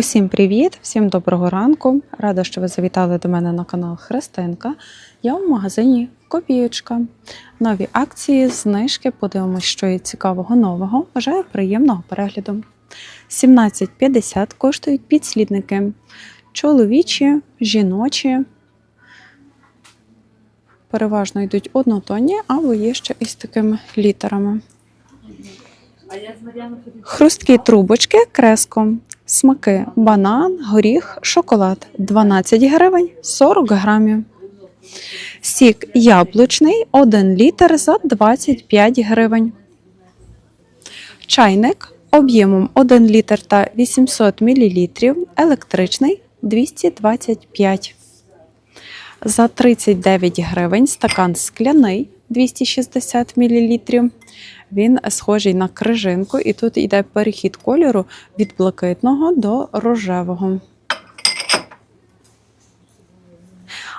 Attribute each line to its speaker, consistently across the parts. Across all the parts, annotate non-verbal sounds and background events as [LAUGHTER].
Speaker 1: Усім привіт, всім доброго ранку. Рада, що ви завітали до мене на канал Христинка. Я в магазині Копієчка. Нові акції, знижки. Подивимось, що є цікавого нового. Бажаю приємного перегляду. 17,50 коштують підслідники. Чоловічі, жіночі. Переважно йдуть однотонні, або є ще із такими літерами. Хрусткі трубочки креском. Смаки банан, горіх, шоколад 12 гривень 40 грамів. Сік яблучний 1 літр за 25 гривень. Чайник об'ємом 1 літр та 800 мл, електричний 225. За 39 гривень стакан скляний 260 мл. Він схожий на крижинку, і тут йде перехід кольору від блакитного до рожевого.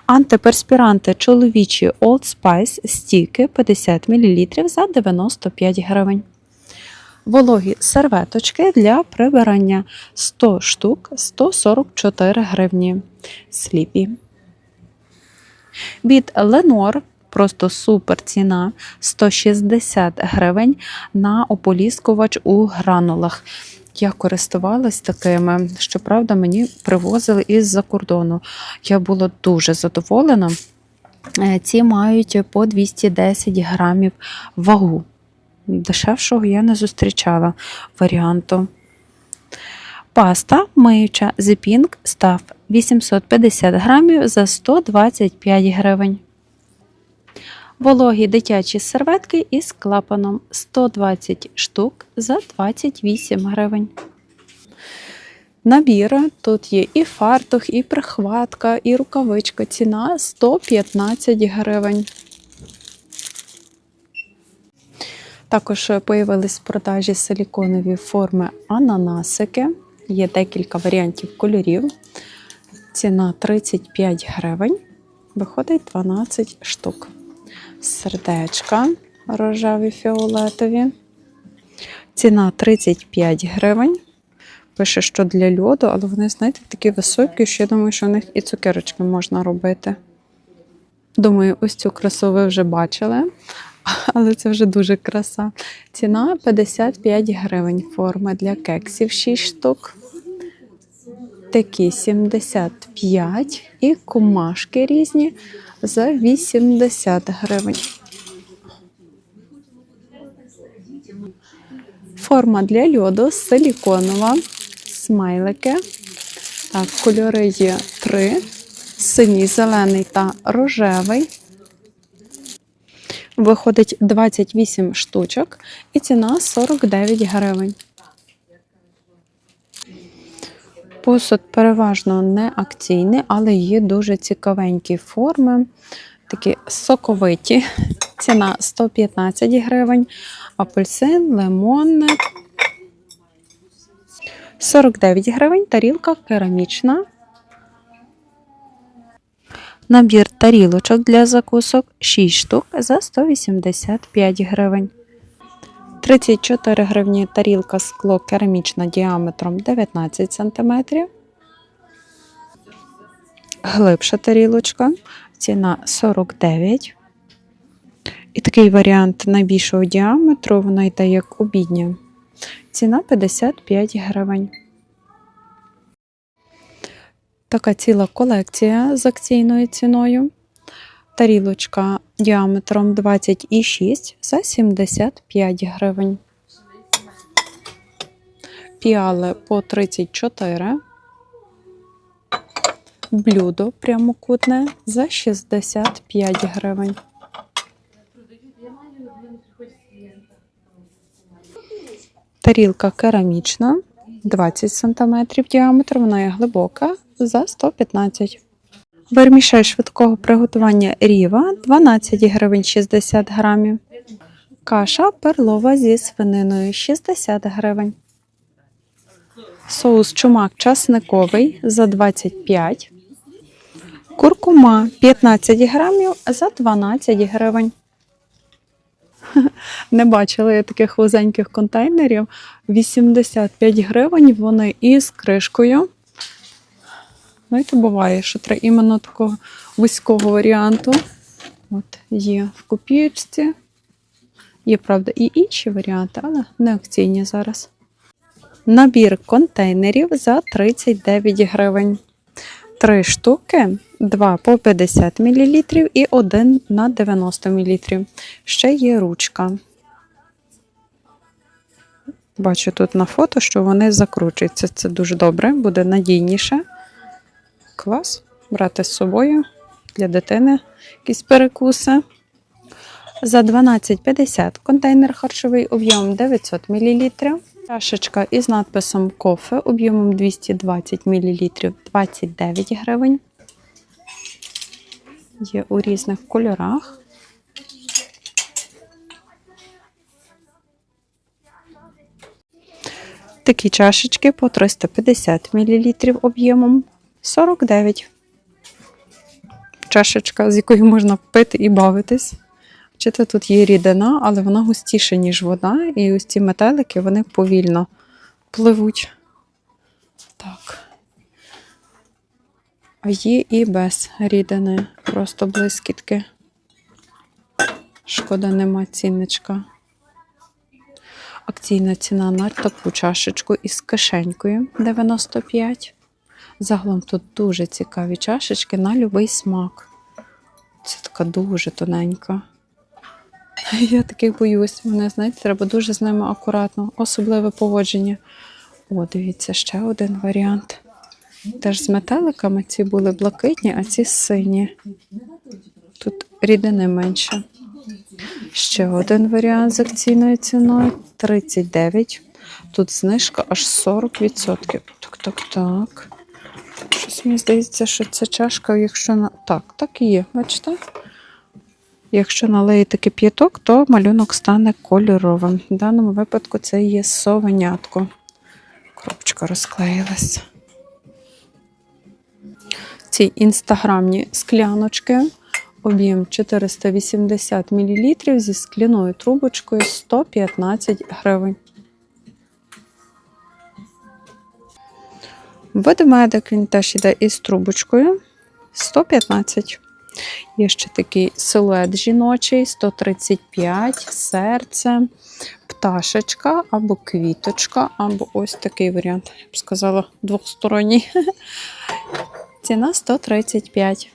Speaker 1: Антиперспіранти чоловічі Old Spice стіки 50 мл за 95 гривень. Вологі серветочки для прибирання 100 штук 144 гривні. Сліпі. Від Ленор просто супер ціна 160 гривень на ополіскувач у гранулах. Я користувалась такими, щоправда, мені привозили із-за кордону. Я була дуже задоволена. Е, Ці мають по 210 грамів вагу. Дешевшого я не зустрічала варіанту. Паста миюча The став 850 грамів за 125 гривень. Вологі дитячі серветки із клапаном 120 штук за 28 гривень. Набір тут є і фартух, і прихватка, і рукавичка. Ціна 115 гривень. Також появились в продажі силіконові форми ананасики. Є декілька варіантів кольорів. Ціна 35 гривень. Виходить 12 штук. Сердечка рожеві фіолетові. Ціна 35 гривень. Пише, що для льоду, але вони, знаєте, такі високі, що я думаю, що в них і цукерочки можна робити. Думаю, ось цю красу ви вже бачили, [LAUGHS] але це вже дуже краса. Ціна 55 гривень. Форми для кексів 6 штук. Такі 75 і комашки різні за 80 гривень. Форма для льоду силіконова, смайлики. Так, кольори є три: синій, зелений та рожевий. Виходить 28 штучок і ціна 49 гривень. Посуд переважно не акційний, але є дуже цікавенькі форми, такі соковиті. Ціна 115 гривень, апельсин, лимон. 49 гривень, тарілка керамічна. Набір тарілочок для закусок 6 штук за 185 гривень. 34 гривні тарілка скло керамічна діаметром 19 см. Глибша тарілочка, ціна 49. І такий варіант найбільшого діаметру, вона йде як обідня. Ціна 55 гривень. Така ціла колекція з акційною ціною. Тарілочка діаметром 26 за 75 гривень. Піали по 34. Блюдо прямокутне за 65 гривень. Тарілка керамічна 20 см діаметр, вона є глибока за 115 Вермішель швидкого приготування ріва 12 гривень 60 грамів. Каша перлова зі свининою 60 гривень. Соус чумак часниковий за 25. Куркума 15 грамів за 12 гривень. [LAUGHS] Не бачила я таких вузеньких контейнерів. 85 гривень вони із кришкою. Знаєте, буває, що треба іменно такого вузького варіанту. От є в копієчці. Є, правда, і інші варіанти, але не акційні зараз. Набір контейнерів за 39 гривень. Три штуки, два по 50 мл і один на 90 мл. Ще є ручка. Бачу тут на фото, що вони закручуються. Це дуже добре, буде надійніше. Клас. Брати з собою для дитини якісь перекуси. За 12,50 контейнер харчовий об'ємом 900 мл. Чашечка із надписом кофе об'ємом 220 мл 29 гривень. Є у різних кольорах. Такі чашечки по 350 мл об'ємом 49. Чашечка, з якою можна пити і бавитись. Бачите, тут є рідина, але вона густіша, ніж вода, і ось ці метелики вони повільно пливуть. Так. А є і без рідини, просто блискітки. Шкода, нема цінничка. Акційна ціна на таку чашечку із кишенькою 95. Загалом тут дуже цікаві чашечки на будь-який смак. Це така дуже тоненька. [LAUGHS] Я таких боюсь. Мене, знаєте, треба дуже з ними акуратно, особливе поводження. О, дивіться, ще один варіант. Теж з метеликами ці були блакитні, а ці сині. Тут рідини менше. Ще один варіант з акційною ціною 39. Тут знижка аж 40%. Так, так, так. Щось мені здається, що це чашка, якщо на. Так, так і є, бачите? Якщо налиєте кип'яток, то малюнок стане кольоровим. В даному випадку це є совенятко. Коробочка розклеїлася. Ці інстаграмні скляночки. Об'єм 480 мл зі скляною трубочкою 115 гривень. Ведмедик він теж йде із трубочкою 115. Є ще такий силует жіночий 135, серце, пташечка або квіточка, або ось такий варіант, я б сказала, двосторонній. [LAUGHS] Ціна 135.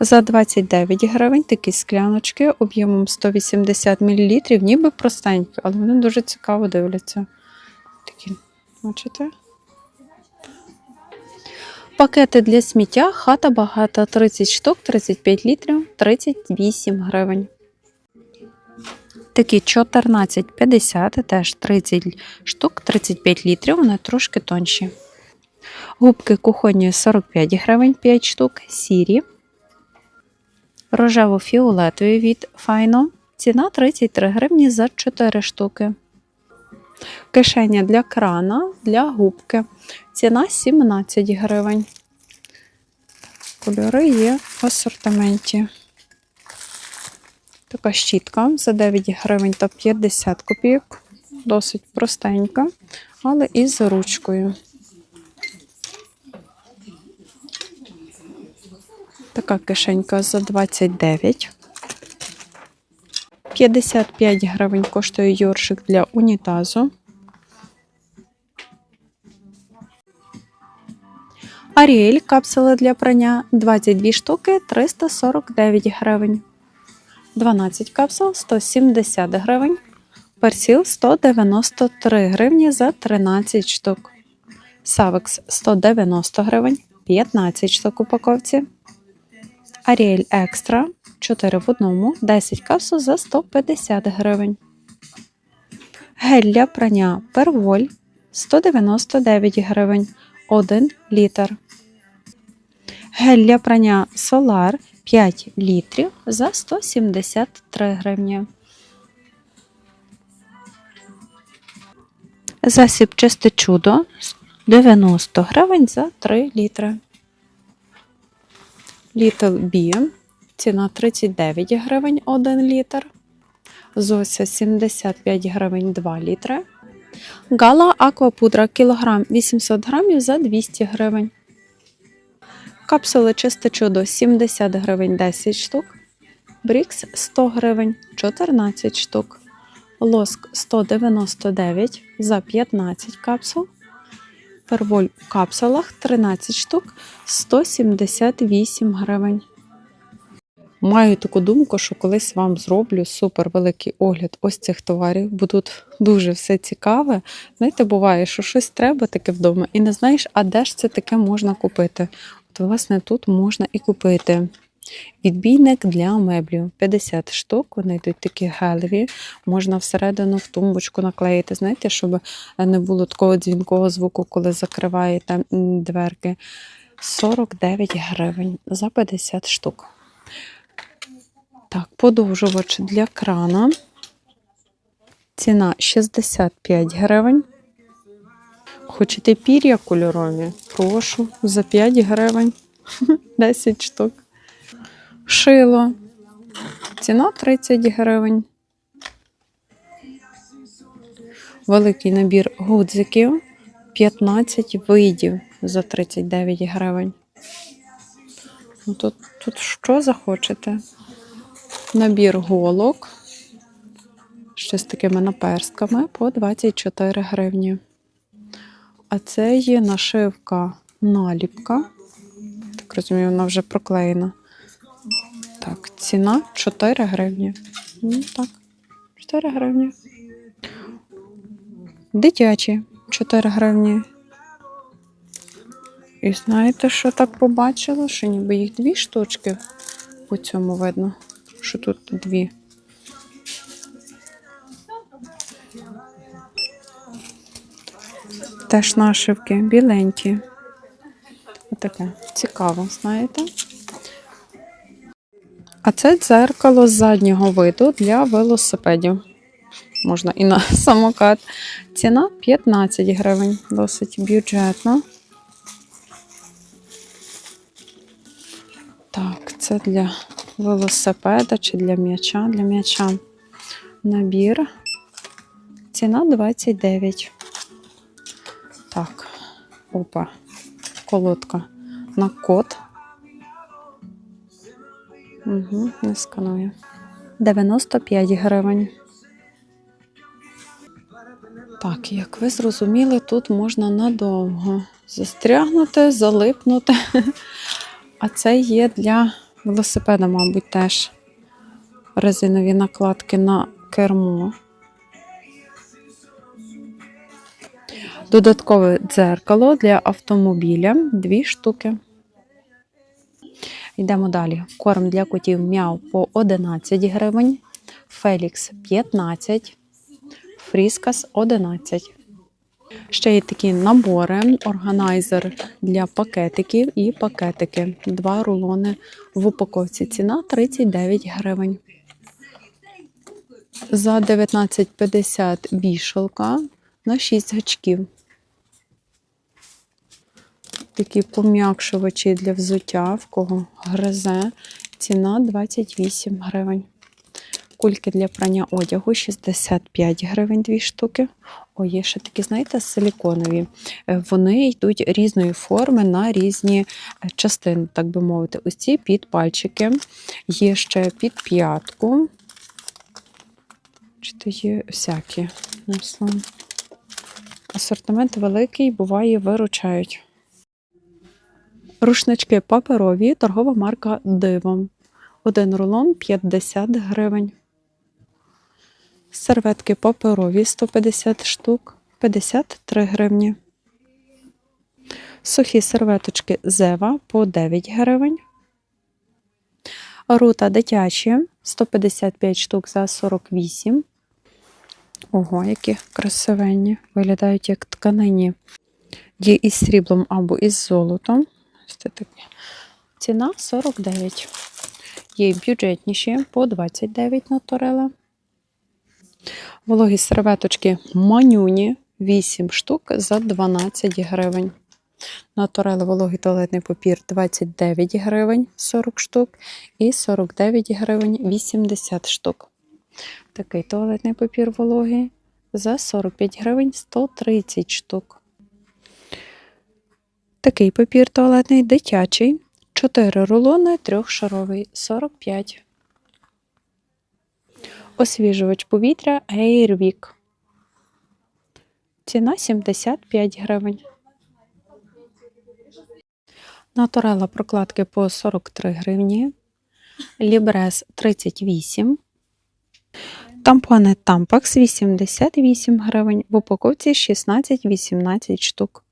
Speaker 1: За 29 гривень такі скляночки об'ємом 180 мл, ніби простенькі, але вони дуже цікаво дивляться. Такі, бачите? Пакети для сміття, хата багата 30 штук, 35 літрів, 38 гривень. Такі 14,50, теж 30 штук, 35 літрів, вони трошки тонші. Губки кухонні 45 гривень, 5 штук, сірі. Рожево-фіолетові від Файно. Ціна 33 гривні за 4 штуки. Кишеня для крана для губки. Ціна 17 гривень. Кольори є в асортименті. Така щітка за 9 гривень та 50 копійок. Досить простенька, але із ручкою. Така кишенька за 29. 55 гривень коштує йоршик для унітазу. Аріель капсули для прання 22 штуки 349 гривень. 12 капсул 170 гривень. Персіл 193 гривні за 13 штук. Савекс 190 гривень, 15 штук упаковці. Аріель Екстра 4 в одному, 10 капсул за 150 гривень. Гель для прання Перволь 199 гривень 1 літр. Гель для прання Solar 5 літрів за 173 гривні. Засіб чисте чудо 90 гривень за 3 літри. Little B. Ціна 39 гривень 1 літр. Зося 75 гривень 2 літри. Гала аквапудра кілограм 800 грамів за 200 гривень. Капсули чисте чудо 70 гривень 10 штук. Брікс 100 гривень 14 штук. Лоск 199 за 15 капсул. Перволь в капсулах 13 штук 178 гривень. Маю таку думку, що колись вам зроблю супер великий огляд ось цих товарів, бо дуже все цікаве. Знаєте, буває, що щось треба таке вдома, і не знаєш, а де ж це таке можна купити. От, власне, тут можна і купити. Відбійник для меблів 50 штук. Вони йдуть такі гелеві. Можна всередину в тумбочку наклеїти. Знаєте, щоб не було такого дзвінкого звуку, коли закриваєте дверки. 49 гривень за 50 штук. Так, подовжувач для крана. Ціна 65 гривень. Хочете пір'я кольорові? Прошу, за 5 гривень. [LAUGHS] 10 штук. Шило. Ціна 30 гривень. Великий набір гудзиків 15 видів за 39 гривень. Ну, Тут, тут що захочете? Набір голок. Ще з такими наперстками по 24 гривні. А це є нашивка наліпка. Так розумію, вона вже проклеєна. Так, ціна 4 гривні. Ну, так, 4 гривні. Дитячі 4 гривні. І знаєте, що так побачила? Що ніби їх дві штучки по цьому видно, що тут дві. Теж нашивки біленькі. Отаке цікаво, знаєте? А це дзеркало заднього виду для велосипедів. Можна і на [LAUGHS] самокат. Ціна 15 гривень, досить бюджетно. Так, це для велосипеда чи для м'яча. Для м'яча набір. Ціна 29. Так, опа, колодка на код. Угу, не сканую. 95 гривень. Так, як ви зрозуміли, тут можна надовго застрягнути, залипнути. [LAUGHS] А це є для велосипеда, мабуть, теж резинові накладки на кермо. Додаткове дзеркало для автомобіля дві штуки. Йдемо далі. Корм для котів м'яу по 11 гривень, Фелікс 15, Фріскас 11. Ще є такі набори, органайзер для пакетиків і пакетики. Два рулони в упаковці. Ціна 39 гривень. За 19,50 вішалка на 6 гачків. Такі пом'якшувачі для взуття, в кого гризе. Ціна 28 гривень. Кульки для прання одягу 65 гривень дві штуки. О, є ще такі, знаєте, силіконові. Е, Вони йдуть різної форми на різні е, частини, так би мовити. Ось ці під пальчики, є ще під п'ятку. Чи то є всякі? Асортимент великий, буває, виручають. Рушнички паперові, торгова марка Диво. Один рулон 50 гривень. Серветки паперові 150 штук 53 гривні. Сухі серветочки Зева по 9 гривень. Рута дитячі 155 штук за 48. Ого, які красивенні. Виглядають як тканині. Є із сріблом або із золотом. Ціна 49. Є бюджетніші по 29 натурела. Вологі серветочки манюні 8 штук за 12 гривень. Натурели вологий туалетний папір 29 гривень 40 штук і 49 гривень 80 штук. Такий туалетний папір вологий за 45 гривень 130 штук. Такий папір туалетний дитячий. 4 рулони трьохшаровий 45. Освіжувач повітря Airwick. Ціна 75 гривень. Натурела прокладки по 43 гривні. Лібрес 38. Тампони Tampax 88 гривень. В упаковці 16-18 штук.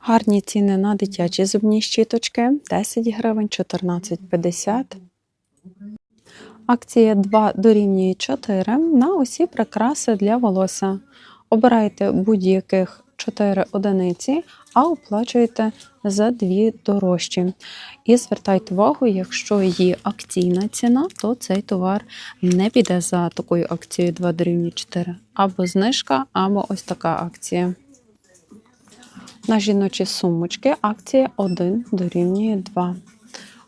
Speaker 1: Гарні ціни на дитячі зубні щіточки 10 гривень, 14,50. Акція 2 дорівнює 4 на усі прикраси для волосся. Обирайте будь-яких 4 одиниці, а оплачуєте за 2 дорожчі. І звертайте увагу, якщо є акційна ціна, то цей товар не піде за такою акцією 2 дорівнює 4. Або знижка, або ось така акція. На жіночі сумочки акція 1 дорівнює 2.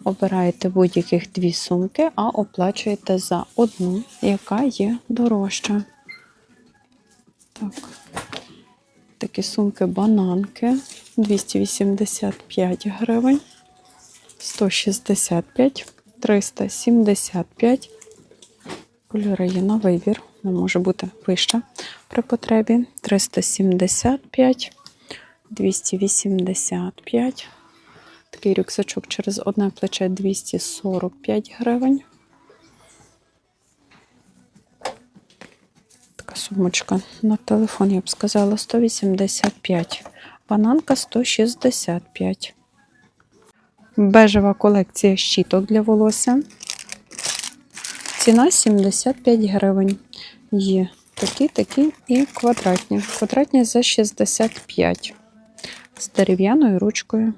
Speaker 1: Обираєте будь-яких дві сумки, а оплачуєте за одну, яка є дорожча. Так. Такі сумки бананки 285 гривень, 165, 375. Кольори є на вибір, вона може бути вища при потребі. 375, 285. Такий рюкзачок через одне плече 245 гривень. Така сумочка на телефон, я б сказала, 185. Бананка 165. Бежева колекція щіток для волосся. Ціна 75 гривень. Є такі, такі і квадратні. Квадратні за 65 з дерев'яною ручкою.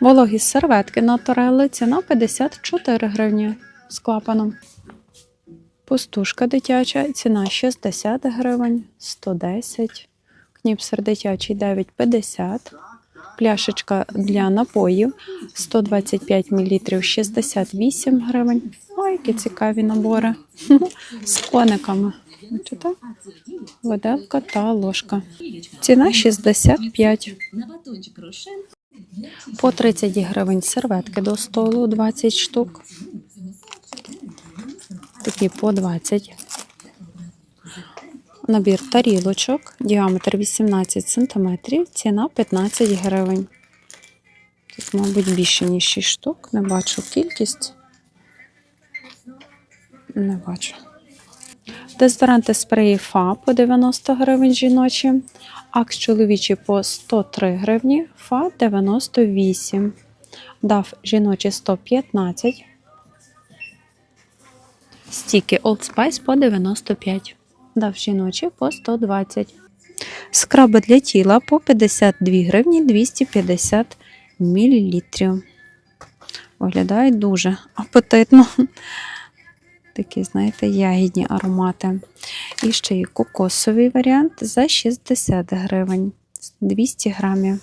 Speaker 1: Вологі серветки на Торелли ціна 54 гривні з клапаном. Пустушка дитяча, ціна 60 гривень, 110. Кніпсер дитячий 9,50. Пляшечка для напоїв 125 мл 68 гривень. Ой, які цікаві набори з кониками. Бачите? Виделка та ложка. Ціна 65.
Speaker 2: На батончик рошен.
Speaker 1: По 30 гривень серветки до столу 20 штук. Такі по 20. Набір тарілочок, діаметр 18 см, ціна 15 гривень. Тут, мабуть, більше, ніж 6 штук. Не бачу кількість. Не бачу. Дезодоранти спреї ФА по 90 гривень жіночі. Акс чоловічі по 103 гривні, ФА 98. Дав жіночі 115. Стіки Old Spice по 95. Дав жіночі по 120. Скраби для тіла по 52 гривні 250 мл. Виглядають дуже апетитно. Такі, знаєте, ягідні аромати. І ще є кокосовий варіант за 60 гривень. 200 грамів.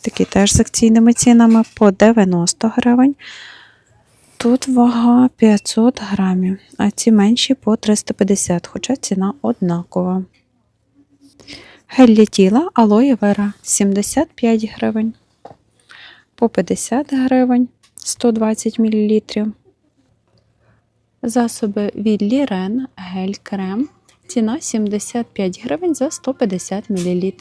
Speaker 1: Такі теж з акційними цінами по 90 гривень. Тут вага 500 грамів, а ці менші по 350, хоча ціна однакова. Гель для тіла алоє вера 75 гривень. По 50 гривень 120 мл. Засоби від Лірен гель крем. Ціна 75 гривень за 150 мл.